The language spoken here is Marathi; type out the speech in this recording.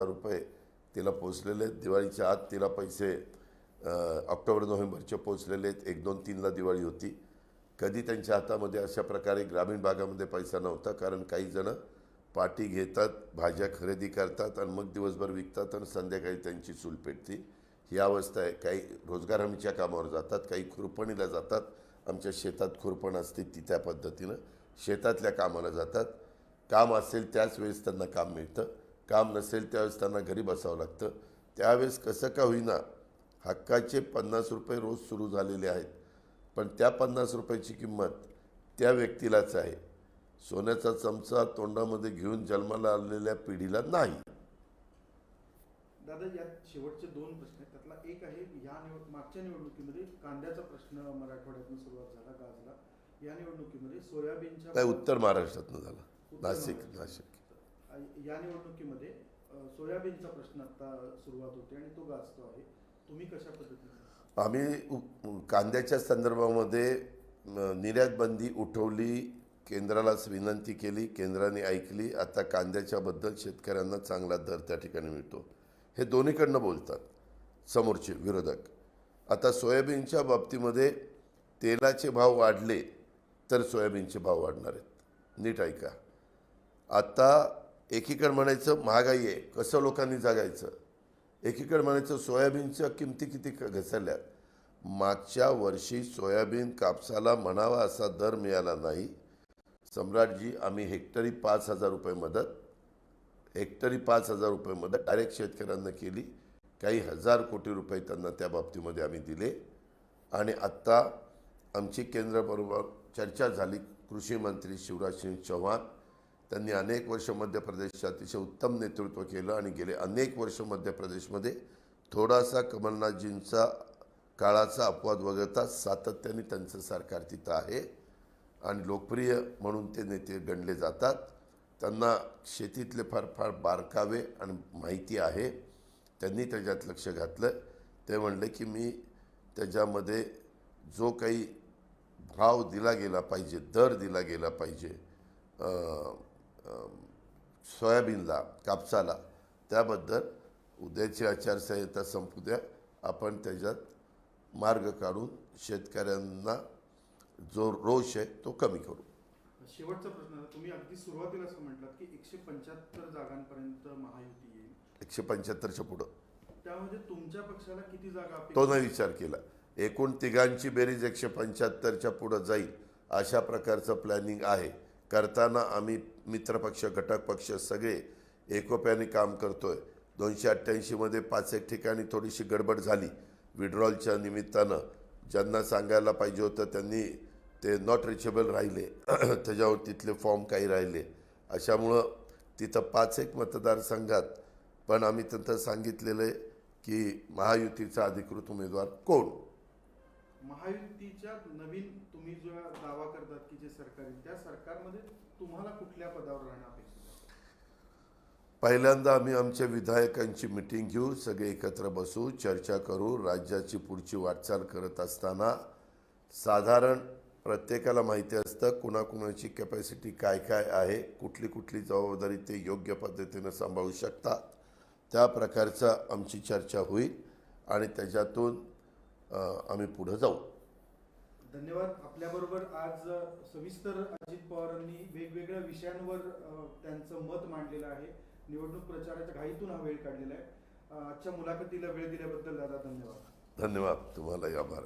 रुपये तिला पोचलेले आहेत. दिवाळीच्या आत तिला पैसे ऑक्टोबर नोव्हेंबरचे पोचलेले आहेत. एक दोन तीनला दिवाळी होती. कधी त्यांच्या हातामध्ये अशा प्रकारे ग्रामीण भागामध्ये पैसा नव्हता कारण काही जण पाटी घेतात भाज्या खरेदी करतात आणि मग दिवसभर विकतात आणि संध्याकाळी त्यांची चूल पेटती. ही अवस्था आहे. काही रोजगार हमीच्या कामावर जातात काही खुरपणीला जातात. आमच्या शेतात खुरपण असते ती त्या पद्धतीनं. शेतातल्या कामाला जातात. काम असेल त्याच वेळेस त्यांना काम मिळतं. काम नसेल त्यावेळेस त्यांना घरी बसावं लागतं. त्यावेळेस कसं का होईना हक्काचे पन्नास रुपये रोज सुरू झालेले आहेत. पण त्या पन्नास रुपयाची किंमत त्या व्यक्तीलाच आहे. सोन्याचा चमचा तोंडामध्ये घेऊन जन्माला आलेल्या पिढीला नाही. दादा यात शेवटचे दोन प्रश्न आहेत. त्यातला एक आहे या निवड मागच्या निवडणुकीमध्ये कांद्याचा प्रश्न मराठवाड्यातून सुरुवात झाला गाजला. या निवडणुकीमध्ये सोयाबीनच्या काय उत्तर महाराष्ट्रातनं झालं. नाशिक. नाशिक. या निवडणुकीमध्ये सोयाबीनचा प्रश्न आता सुरुवात होते आणि तो गाजतो आहे. तुम्ही कशा पद्धतीने? आम्ही कांद्याच्या संदर्भामध्ये निर्यातबंदी निर्यात बंदी उठवली केंद्रालाच विनंती केली केंद्राने ऐकली आता कांद्याच्याबद्दल शेतकऱ्यांना चांगला दर त्या ठिकाणी मिळतो. हे दोन्हीकडनं बोलतात समोरचे विरोधक. आता सोयाबीनच्या बाबतीमध्ये तेलाचे भाव वाढले तर सोयाबीनचे भाव वाढणार आहेत. नीट ऐका. आता एकीकडे म्हणायचं महागाई आहे कसं लोकांनी जगायचं? एकीकडे म्हणायचं सोयाबीनच्या किमती किती घसरल्या? मागच्या वर्षी सोयाबीन कापसाला म्हणावा असा दर मिळाला नाही. सम्राटजी आम्ही हेक्टरी पाच हजार रुपये मदत हेक्टरी पाच हजार रुपये मदत डायरेक्ट शेतकऱ्यांना केली. काही हजार कोटी रुपये त्यांना त्या बाबतीमध्ये आम्ही दिले. आणि आत्ता आमची केंद्राबरोबर चर्चा झाली. कृषी मंत्री शिवराज सिंग चौहान त्यांनी अनेक वर्ष मध्य प्रदेशचे अतिशय उत्तम नेतृत्व केलं आणि गेले अनेक वर्ष मध्य प्रदेशमध्ये थोडासा कमलनाथजींचा काळाचा अपवाद वगळता सातत्याने त्यांचं सरकार तिथं आहे आणि लोकप्रिय म्हणून ते नेते गणले जातात. त्यांना शेतीतले फार फार बारकावे आणि माहिती आहे. त्यांनी त्याच्यात लक्ष घातलं. ते म्हणले की मी त्याच्यामध्ये जो काही भाव दिला गेला पाहिजे दर दिला गेला पाहिजे सोयाबीनला कापसाला. त्याबद्दल उद्याची आचारसंहिता संपू द्या. आपण त्याच्यात मार्ग काढून शेतकऱ्यांना जो रोष आहे तो कमी करू. शेवटचा प्रश्न. तुम्ही अगदी सुरुवातीला असं म्हटलात की एकशे पंच्याहत्तर जागांपर्यंत महायुती येईल. एकशे पंच्याहत्तरच्या पुढं. त्यामध्ये तुमच्या पक्षाला किती जागा तो नाही विचार केला. एकूण तिघांची बेरीज एकशे पंच्याहत्तरच्या पुढं जाईल अशा प्रकारचं प्लॅनिंग आहे. करताना आम्ही मित्रपक्ष घटक पक्ष सगळे एकोप्याने काम करतोय. दोनशे अठ्ठ्याऐंशीमध्ये पाच एक ठिकाणी थोडीशी गडबड झाली. विड्रॉलच्या निमित्तानं ज्यांना सांगायला पाहिजे होतं त्यांनी ते नॉट रिचेबल राहिले. त्याच्यावर तिथले फॉर्म काही राहिले. अशामुळं तिथं पाच एक मतदारसंघात पण आम्ही त्यांना सांगितलेलं आहे की महायुतीचा अधिकृत उमेदवार कोण? महायुतीच्या नवीन तुम्ही जो दावा करतात की जे सरकार येईल त्या सरकारमध्ये तुम्हाला कुठल्या पदावर राहणं अपेक्षित पहिल्यांदा आम्ही आमच्या विधायकांची मिटिंग घेऊ सगळे एकत्र बसू चर्चा करू राज्याची पुढची वाटचाल करत असताना साधारण प्रत्येकाला माहिती असतं कुणाकुणाची कॅपॅसिटी काय काय आहे कुठली कुठली जबाबदारी ते योग्य पद्धतीनं सांभाळू शकतात. त्या प्रकारचा आमची चर्चा होईल आणि त्याच्यातून आम्ही पुढं जाऊ. धन्यवाद. आपल्याबरोबर आज सविस्तर अजित पवारांनी वेगवेगळ्या विषयांवर त्यांचं मत मांडलेलं आहे. निवडणूक प्रचाराच्या घाईतून हा वेळ काढलेला आहे. आजच्या मुलाखतीला वेळ दिल्याबद्दल दादा धन्यवाद. धन्यवाद. तुम्हाला आभार.